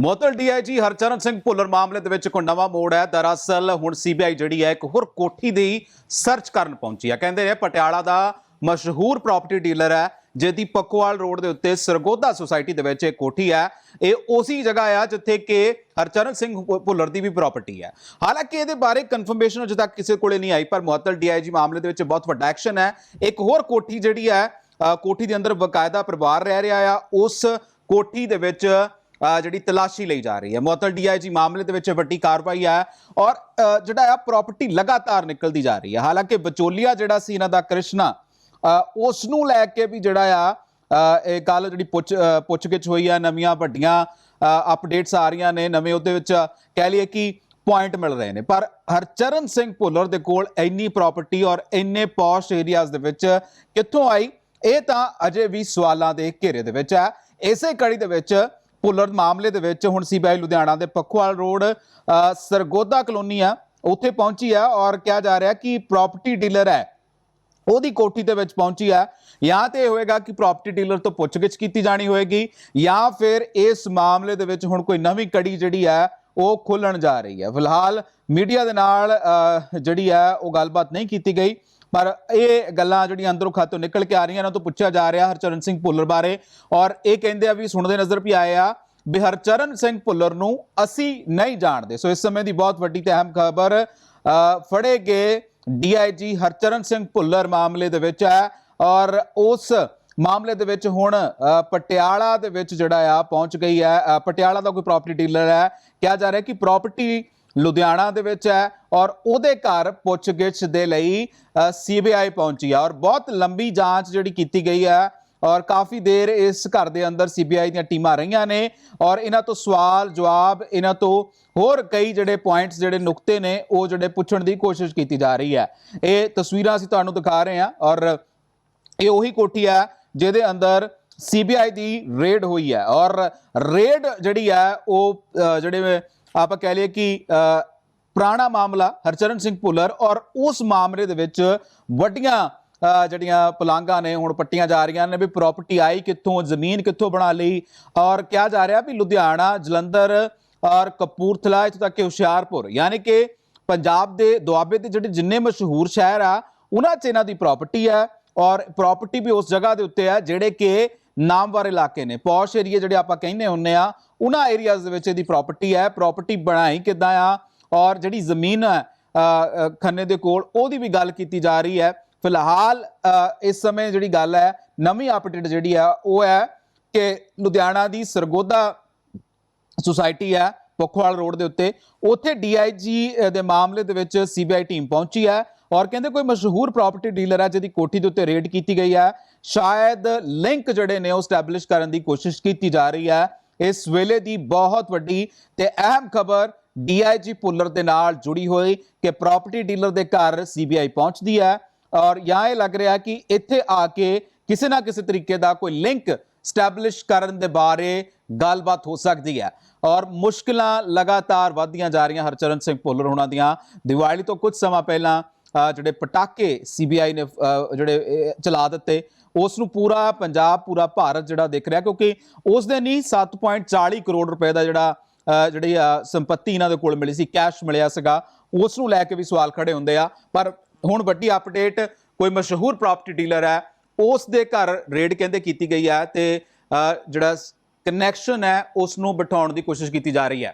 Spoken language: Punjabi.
ਮੋਤਲ ਡੀਆਈਜੀ ਹਰਚਰਨ ਸਿੰਘ ਭੁੱਲਰ ਮਾਮਲੇ ਦੇ ਵਿੱਚ ਕੋਈ ਨਵਾਂ ਮੋੜ ਹੈ। ਦਰਅਸਲ ਹੁਣ ਸੀਬੀਆਈ ਜਿਹੜੀ ਹੈ ਇੱਕ ਹੋਰ ਕੋਠੀ ਦੀ ਸਰਚ ਕਰਨ ਪਹੁੰਚੀ ਹੈ। ਕਹਿੰਦੇ ਨੇ ਪਟਿਆਲਾ ਦਾ ਮਸ਼ਹੂਰ ਪ੍ਰਾਪਰਟੀ ਡੀਲਰ ਹੈ, ਜਿਹਦੀ ਪੱਕੋਵਾਲ ਰੋਡ ਦੇ ਉੱਤੇ ਸਰਗੋਦਾ ਸੁਸਾਇਟੀ ਦੇ ਵਿੱਚ ਇੱਕ ਕੋਠੀ ਹੈ। ਇਹ ਉਸੇ ਜਗ੍ਹਾ ਆ ਜਿੱਥੇ ਕਿ ਹਰਚਰਨ ਸਿੰਘ ਭੁੱਲਰ ਦੀ ਵੀ ਪ੍ਰਾਪਰਟੀ ਹੈ। ਹਾਲਾਂਕਿ ਇਹਦੇ ਬਾਰੇ ਕਨਫਰਮੇਸ਼ਨ ਅਜੇ ਤੱਕ ਕਿਸੇ ਕੋਲੇ ਨਹੀਂ ਆਈ, ਪਰ ਮੁਅੱਤਲ ਡੀਆਈਜੀ ਮਾਮਲੇ ਦੇ ਵਿੱਚ ਬਹੁਤ ਵੱਡਾ ਐਕਸ਼ਨ ਹੈ। ਇੱਕ ਹੋਰ ਕੋਠੀ ਜਿਹੜੀ ਹੈ ਕੋਠੀ ਦੇ ਅੰਦਰ ਬਕਾਇਦਾ ਪਰਿਵਾਰ ਰਹਿ ਰਿਹਾ ਆ। ਉਸ ਕੋਠੀ ਦੇ ਵਿੱਚ ਜਿਹੜੀ ਤਲਾਸ਼ੀ ਲਈ ਜਾ ਰਹੀ ਹੈ। ਮੁਅੱਤਲ ਡੀਆਈਜੀ ਮਾਮਲੇ ਦੇ ਵਿੱਚ ਵੱਡੀ ਕਾਰਵਾਈ ਹੈ ਔਰ ਜਿਹੜਾ ਆ ਪ੍ਰਾਪਰਟੀ ਲਗਾਤਾਰ ਨਿਕਲਦੀ ਜਾ ਰਹੀ ਹੈ। ਹਾਲਾਂਕਿ ਵਿਚੋਲੀਆ ਜਿਹੜਾ ਸੀ ਇਹਨਾਂ ਦਾ ਕ੍ਰਿਸ਼ਨਾ ਉਸ ਨੂੰ ਲੈ ਕੇ ਵੀ ਜਿਹੜਾ ਆ ਇਹ ਗੱਲ ਜਿਹੜੀ ਪੁੱਛ ਪੁੱਛਗਿੱਛ ਹੋਈ ਆ, ਨਵੀਆਂ ਵੱਡੀਆਂ ਅਪਡੇਟਸ ਆ ਰਹੀਆਂ ਨੇ, ਨਵੇਂ ਉਹਦੇ ਵਿੱਚ ਕਹਿ ਲਈਏ ਕਿ ਪੁਆਇੰਟ ਮਿਲ ਰਹੇ ਨੇ। ਪਰ ਹਰਚਰਨ ਸਿੰਘ ਭੁੱਲਰ ਦੇ ਕੋਲ ਇੰਨੀ ਪ੍ਰਾਪਰਟੀ ਔਰ ਇੰਨੇ ਪੌਸ਼ ਏਰੀਆਜ਼ ਦੇ ਵਿੱਚ ਕਿੱਥੋਂ ਆਈ, ਇਹ ਤਾਂ ਅਜੇ ਵੀ ਸਵਾਲਾਂ ਦੇ ਘੇਰੇ ਦੇ ਵਿੱਚ ਹੈ। ਇਸੇ ਕੜੀ ਦੇ ਵਿੱਚ ਭੁੱਲਰ ਮਾਮਲੇ ਦੇ ਵਿੱਚ ਹੁਣ ਸੀਬੀਆਈ ਲੁਧਿਆਣਾ ਦੇ ਪੱਖੋਵਾਲ ਰੋਡ ਸਰਗੋਦਾ ਕਲੋਨੀ ਆ, ਉੱਥੇ ਪਹੁੰਚੀ ਆ ਔਰ ਕਿਹਾ ਜਾ ਰਿਹਾ ਕਿ ਪ੍ਰਾਪਰਟੀ ਡੀਲਰ ਹੈ। ਉਹਦੀ ਕੋਠੀ ਦੇ ਵਿੱਚ ਪਹੁੰਚੀ ਹੈ ਜਾਂ ਤੇ ਇਹ ਹੋਏਗਾ ਕਿ ਪ੍ਰਾਪਰਟੀ ਡੀਲਰ ਤੋਂ ਪੁੱਛਗਿੱਛ ਕੀਤੀ ਜਾਣੀ ਹੋਏਗੀ ਜਾਂ ਫਿਰ ਇਸ ਮਾਮਲੇ ਦੇ ਵਿੱਚ ਹੁਣ ਕੋਈ ਨਵੀਂ ਕੜੀ ਜਿਹੜੀ ਹੈ ਉਹ ਖੁੱਲਣ ਜਾ ਰਹੀ ਹੈ ਫਿਲਹਾਲ ਮੀਡੀਆ ਦੇ ਨਾਲ ਜਿਹੜੀ ਹੈ ਉਹ ਗੱਲਬਾਤ ਨਹੀਂ ਕੀਤੀ ਗਈ। ਪਰ ਇਹ ਗੱਲਾਂ ਜਿਹੜੀਆਂ ਅੰਦਰੋਂ ਖਾਤੋਂ ਨਿਕਲ ਕੇ ਆ ਰਹੀਆਂ, ਇਹਨਾਂ ਤੋਂ ਪੁੱਛਿਆ ਜਾ ਰਿਹਾ ਹਰਚਰਨ ਸਿੰਘ ਭੁੱਲਰ ਬਾਰੇ ਔਰ ਇਹ ਕਹਿੰਦੇ ਆ ਵੀ ਸੁਣਦੇ ਨਜ਼ਰ ਵੀ ਆਏ ਆ ਵੀ ਹਰਚਰਨ ਸਿੰਘ ਭੁੱਲਰ ਨੂੰ ਅਸੀਂ ਨਹੀਂ ਜਾਣਦੇ। ਸੋ ਇਸ ਸਮੇਂ ਦੀ ਬਹੁਤ ਵੱਡੀ ਤੇ ਅਹਿਮ ਖਬਰ ਫੜੇ ਗਏ ਡੀਆਈਜੀ ਹਰਚਰਨ ਸਿੰਘ ਭੁੱਲਰ ਮਾਮਲੇ ਦੇ ਵਿੱਚ ਹੈ ਔਰ ਉਸ ਮਾਮਲੇ ਦੇ ਵਿੱਚ ਹੁਣ ਪਟਿਆਲਾ ਦੇ ਵਿੱਚ ਜਿਹੜਾ ਆ ਪਹੁੰਚ ਗਈ ਹੈ। ਪਟਿਆਲਾ ਦਾ ਕੋਈ ਪ੍ਰਾਪਰਟੀ ਡੀਲਰ ਹੈ। ਕਿਹਾ ਜਾ ਰਿਹਾ ਕਿ ਪ੍ਰਾਪਰਟੀ ਲੁਧਿਆਣਾ ਦੇ ਵਿੱਚ ਹੈ ਔਰ ਉਹਦੇ ਘਰ ਪੁੱਛਗਿੱਛ ਦੇ ਲਈ ਸੀਬੀਆਈ ਪਹੁੰਚੀ ਹੈ ਔਰ ਬਹੁਤ ਲੰਬੀ ਜਾਂਚ ਜਿਹੜੀ ਕੀਤੀ ਗਈ ਹੈ ਔਰ ਕਾਫੀ ਦੇਰ ਇਸ ਘਰ ਦੇ ਅੰਦਰ ਸੀਬੀਆਈ ਦੀਆਂ ਟੀਮਾਂ ਰਹੀਆਂ ਨੇ ਔਰ ਇਹਨਾਂ ਤੋਂ ਸਵਾਲ, ਜਵਾਬ, ਇਹਨਾਂ ਤੋਂ ਹੋਰ ਕਈ ਜਿਹੜੇ ਪੁਆਇੰਟਸ, ਜਿਹੜੇ ਨੁਕਤੇ ਨੇ, ਉਹ ਜਿਹੜੇ ਪੁੱਛਣ ਦੀ ਕੋਸ਼ਿਸ਼ ਕੀਤੀ ਜਾ ਰਹੀ ਹੈ। ਇਹ ਤਸਵੀਰਾਂ ਅਸੀਂ ਤੁਹਾਨੂੰ ਦਿਖਾ ਰਹੇ ਹਾਂ ਔਰ ਇਹ ਉਹੀ ਕੋਠੀ ਹੈ ਜਿਹਦੇ ਅੰਦਰ ਸੀਬੀਆਈ ਦੀ ਰੇਡ ਹੋਈ ਹੈ ਔਰ ਰੇਡ ਜਿਹੜੀ ਹੈ ਉਹ ਜਿਹੜੇ ਆਪਾਂ ਕਹਿ ਲਈਏ ਕਿ ਪੁਰਾਣਾ ਮਾਮਲਾ ਹਰਚਰਨ ਸਿੰਘ ਭੁੱਲਰ ਔਰ ਉਸ ਮਾਮਲੇ ਦੇ ਵਿੱਚ ਵੱਡੀਆਂ ਜਿਹੜੀਆਂ ਪਲਾਂਘਾਂ ਨੇ, ਹੁਣ ਪੱਟੀਆਂ ਜਾ ਰਹੀਆਂ ਨੇ ਵੀ ਪ੍ਰਾਪਰਟੀ ਆਈ ਕਿੱਥੋਂ, ਜ਼ਮੀਨ ਕਿੱਥੋਂ ਬਣਾ ਲਈ ਔਰ ਕਿਹਾ ਜਾ ਰਿਹਾ ਵੀ ਲੁਧਿਆਣਾ, ਜਲੰਧਰ ਔਰ ਕਪੂਰਥਲਾ, ਇੱਥੋਂ ਤੱਕ ਕਿ ਹੁਸ਼ਿਆਰਪੁਰ, ਯਾਨੀ ਕਿ ਪੰਜਾਬ ਦੇ ਦੁਆਬੇ ਦੇ ਜਿਹੜੇ ਜਿੰਨੇ ਮਸ਼ਹੂਰ ਸ਼ਹਿਰ ਆ, ਉਹਨਾਂ 'ਚ ਇਹਨਾਂ ਦੀ ਪ੍ਰਾਪਰਟੀ ਹੈ ਔਰ ਪ੍ਰਾਪਰਟੀ ਵੀ ਉਸ ਜਗ੍ਹਾ ਦੇ ਉੱਤੇ ਹੈ ਜਿਹੜੇ ਕਿ ਨਾਮਵਰ ਇਲਾਕੇ ਨੇ, ਪੌਸ਼ ਏਰੀਆ ਜਿਹੜੇ ਆਪਾਂ ਕਹਿੰਦੇ ਹੁੰਨੇ ਆ ਉਹਨਾਂ ਏਰੀਆਜ਼ ਦੇ ਵਿੱਚ ਇਹਦੀ ਪ੍ਰਾਪਰਟੀ ਹੈ ਪ੍ਰਾਪਰਟੀ ਬਣਾਈ ਕਿੱਦਾਂ ਆ, ਔਰ ਜਿਹੜੀ ਜ਼ਮੀਨ ਹੈ ਖੰਨੇ ਦੇ ਕੋਲ, ਉਹਦੀ ਵੀ ਗੱਲ ਕੀਤੀ ਜਾ ਰਹੀ ਹੈ। ਫਿਲਹਾਲ ਇਸ ਸਮੇਂ ਜਿਹੜੀ ਗੱਲ ਹੈ, ਨਵੀਂ ਅਪਡੇਟ ਜਿਹੜੀ ਆ ਉਹ ਹੈ ਕਿ ਲੁਧਿਆਣਾ ਦੀ ਸਰਗੋਦਾ ਸੁਸਾਇਟੀ ਹੈ, ਪੋਖਵਾਲ ਰੋਡ ਦੇ ਉੱਤੇ। ਉੱਥੇ ਡੀਆਈਜੀ ਦੇ ਮਾਮਲੇ ਦੇ ਵਿੱਚ ਸੀਬੀਆਈ ਟੀਮ ਪਹੁੰਚੀ ਹੈ, ਔਰ ਕਹਿੰਦੇ ਕੋਈ ਮਸ਼ਹੂਰ ਪ੍ਰਾਪਰਟੀ ਡੀਲਰ ਹੈ, ਜਿਹਦੀ ਕੋਠੀ ਦੇ ਉੱਤੇ ਰੇਡ ਕੀਤੀ ਗਈ ਹੈ। ਸ਼ਾਇਦ ਲਿੰਕ ਜਿਹੜੇ ਨੇ, ਉਹ ਸਟੈਬਲਿਸ਼ ਕਰਨ ਦੀ ਕੋਸ਼ਿਸ਼ ਕੀਤੀ ਜਾ ਰਹੀ ਹੈ। ਇਸ ਵੇਲੇ ਦੀ ਬਹੁਤ ਵੱਡੀ ਤੇ ਅਹਿਮ ਖਬਰ ਡੀਆਈਜੀ ਪੁੱਲਰ ਦੇ ਨਾਲ ਜੁੜੀ ਹੋਈ ਕਿ ਪ੍ਰਾਪਰਟੀ ਡੀਲਰ ਦੇ ਘਰ ਸੀਬੀਆਈ ਪਹੁੰਚਦੀ ਹੈ ਔਰ ਜਾਂ ਇਹ ਲੱਗ ਰਿਹਾ ਕਿ ਇੱਥੇ ਆ ਕੇ ਕਿਸੇ ਨਾ ਕਿਸੇ ਤਰੀਕੇ ਦਾ ਕੋਈ ਲਿੰਕ ਸਟੈਬਲਿਸ਼ ਕਰਨ ਦੇ ਬਾਰੇ ਗੱਲਬਾਤ ਹੋ ਸਕਦੀ ਹੈ। ਔਰ ਮੁਸ਼ਕਲਾਂ ਲਗਾਤਾਰ ਵਧਦੀਆਂ ਜਾ ਰਹੀਆਂ ਹਰਚਰਨ ਸਿੰਘ ਭੁੱਲਰ ਹੋਣਾ ਦੀਆਂ। ਦੀਵਾਲੀ ਤੋਂ ਕੁਝ ਸਮਾਂ ਪਹਿਲਾਂ ਜਿਹੜੇ ਪਟਾਕੇ ਸੀਬੀਆਈ ਨੇ ਜਿਹੜੇ ਚਲਾ ਦਿੱਤੇ ਉਸ ਨੂੰ ਪੂਰਾ ਪੰਜਾਬ ਪੂਰਾ ਭਾਰਤ ਜਿਹੜਾ ਦੇਖ ਰਿਹਾ ਕਿਉਂਕਿ ਉਸ ਦੇ ਨਹੀਂ 7.40 ਕਰੋੜ ਰੁਪਏ ਦਾ ਜਿਹੜਾ ਜਿਹੜੀ ਅ, ਸੰਪਤੀ ਇਹਨਾਂ ਦੇ ਕੋਲ ਮਿਲੀ ਸੀ ਕੈਸ਼ ਮਿਲਿਆ ਸੀਗਾ ਉਸ ਨੂੰ ਲੈ ਕੇ ਵੀ ਸਵਾਲ ਖੜੇ ਹੁੰਦੇ ਆ। ਪਰ ਹੁਣ ਵੱਡੀ ਅਪਡੇਟ ਕੋਈ ਮਸ਼ਹੂਰ ਪ੍ਰਾਪਰਟੀ ਡੀਲਰ ਹੈ ਉਸ ਦੇ ਘਰ ਰੇਡ ਕਹਿੰਦੇ ਕੀਤੀ ਗਈ ਹੈ ਤੇ ਜਿਹੜਾ ਕਨੈਕਸ਼ਨ ਹੈ ਉਸ ਨੂੰ ਬਿਠਾਉਣ ਦੀ ਕੋਸ਼ਿਸ਼ ਕੀਤੀ ਜਾ ਰਹੀ ਹੈ।